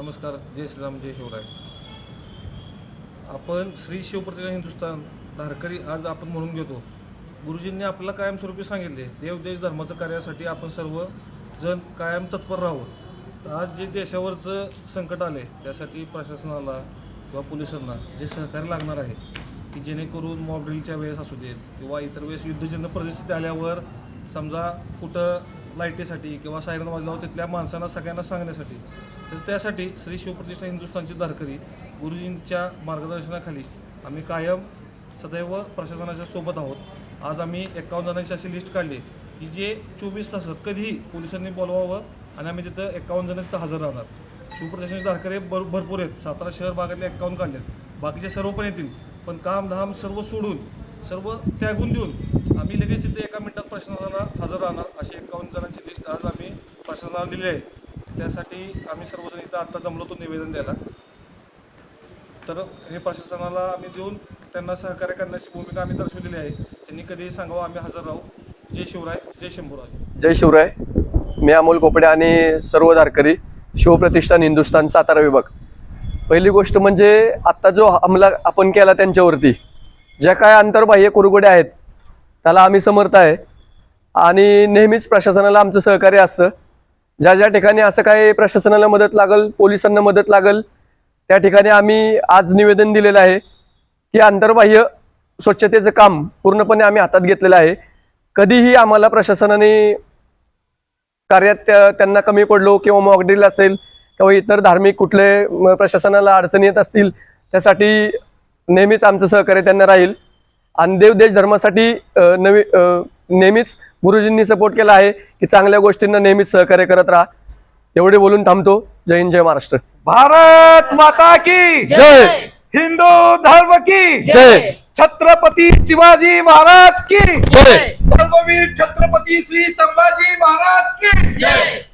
नमस्कार जय श्रीराम जय शिवराय. आपण श्री शिवप्रतिभा हिंदुस्थान धारकरी आज आपण म्हणून घेतो. गुरुजींनी आपल्याला कायमस्वरूपी सांगितले देवदेश धर्माचं कार्यासाठी आपण सर्व जण कायम तत्पर राहू तर आज जे देशावरचं संकट आले त्यासाठी प्रशासनाला किंवा पोलिसांना जे सहकार्य लागणार आहे की जेणेकरून मॉबड्रिलच्या वेळेस असू देत किंवा इतर वेळेस युद्धजन्य परिस्थिती आल्यावर समजा कुठं लाईटीसाठी किंवा सायरन वाजल्यावर तिथल्या माणसांना सगळ्यांना सांगण्यासाठी तर त्यासाठी श्री शिवप्रतिष्ठा हिंदुस्थानची धारकरी गुरुजींच्या मार्गदर्शनाखाली आम्ही कायम सदैव प्रशासनाच्या सोबत आहोत. आज आम्ही एकावन्न जणांची अशी लिस्ट काढली की जे चोवीस तासात कधीही पोलिसांनी बोलवावं आणि आम्ही तिथं एकावन्न जण तिथं हजर राहणार. शिवप्रशासनाचे धारकरी भर भरपूर आहेत. सातारा शहर भागातले एकावन्न काढलेत बाकीचे सर्व पण येतील. पण काम धाम सर्व सोडून सर्व त्यागून देऊन आम्ही लगेच तिथे एका मिनिटात प्रशासनाला हजर राहणार अशी एकावन्न जणांची लिस्ट आज आम्ही प्रशासनाला दिली आहे. त्यासाठी आम्ही सर्वजण इथं आत्ता जमलो तो निवेदन द्यायला. तर हे प्रशासनाला आम्ही देऊन त्यांना सहकार्य करण्याची भूमिका आम्ही दर्शवलेली आहे. त्यांनी कधीही सांगावं आम्ही हजर राहू. जय शिवराय जय शंभूराय जय शिवराय. मी अमोल कोपडे आणि सर्व धारकरी शिवप्रतिष्ठान हिंदुस्थान सातारा विभाग. पहिली गोष्ट म्हणजे आत्ता जो हमला आपण केला त्यांच्यावरती ज्या काय आंतरबाह्य कुरगुड्या आहेत त्याला आम्ही समर्थ आहे. आणि नेहमीच प्रशासनाला आमचं सहकार्य असतं. ज्या ज्या ठिकाणी असं काही प्रशासनाला मदत लागल पोलिसांना मदत लागल त्या ठिकाणी आम्ही आज निवेदन दिलेलं आहे की आंतरबाह्य स्वच्छतेचं काम पूर्णपणे आम्ही हातात घेतलेलं आहे. कधीही आम्हाला प्रशासनाने कार्यात त्या- त्यांना कमी पडलो किंवा मॉकड्रील असेल किंवा इतर धार्मिक कुठले प्रशासनाला अडचणी येत असतील त्यासाठी नेहमीच आमचं सहकार्य त्यांना राहील. आणि देव देश धर्मासाठी नवी नेहमीच गुरुजींनी सपोर्ट केला आहे की चांगल्या गोष्टींना नेहमीच सहकार्य करत राहा. एवढे बोलून थांबतो. जय हिंद जय महाराष्ट्र. भारत माता की जय. हिंदू धर्म की जय. छत्रपती शिवाजी महाराज की जय. धर्मवीर छत्रपती श्री संभाजी महाराज की जय.